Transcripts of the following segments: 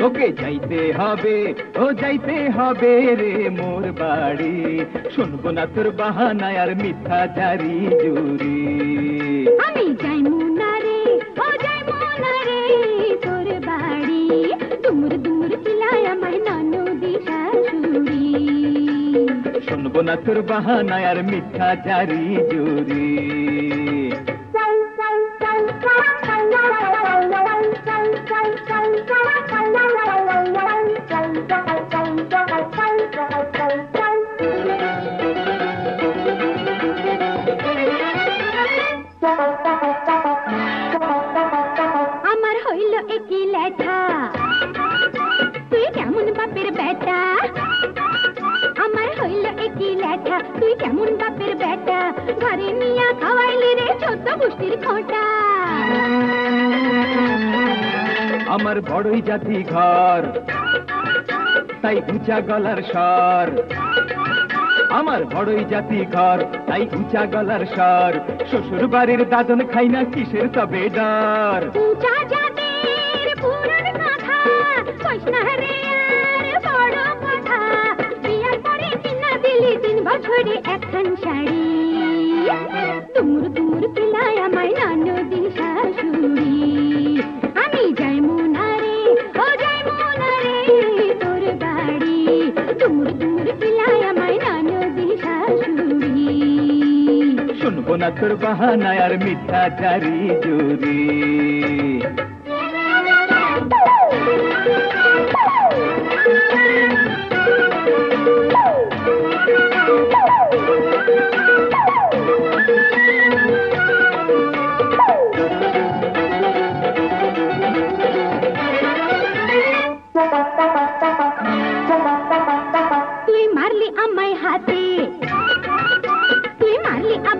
তোকে যাইতে হবে ও যাইতে হবে রে মোর বাড়ি। শুনব না তোর বাহানায় আর মিথ্যা জারি জুরি আমি যাই মুনারে ও যাই মুনারে তোর বাড়ি। দুমুর দুমুর চিলায় আমার ননদি শাশুড়ি। শুনব না তোর বাহানায় আর মিথ্যা জারি জুরি আমার হইল একই লেঠা। তুই কেমন বাপের বেটা? আমার হইল একই লেঠা। তুই কেমন বাপের বেটা? ঘরে নিয়া খাওয়াইলি রে ছোট পুষ্টির খোটা। আমার বড়ই জাতি ঘর। তাই উঁচা গলার স্বর। আমার বড়ই জাতি ঘর, তাই উঁচা গলার স্বর। শ্বশুর বাড়ির দাদন খাই না কিসের তবে ডর। না একখান শাড়ি। তুমুর তুমুর পিলায় আমায় ননদিন শুনব না তোর বাহানায় আর মিথ্যা জারি জুরি মারলি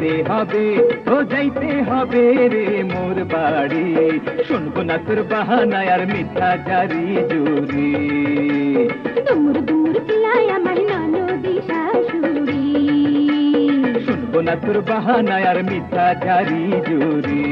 যাইতে হবে ও যাইতে হবে রে মোর বাড়ি। শুনব না তোর বাহানায় আর মিথ্যা জারি জুরি দূর দূর পিলায় আমায় ননদি শাশুড়ি শুনব না তোর বাহানা আর মিথ্যা জারি জুরি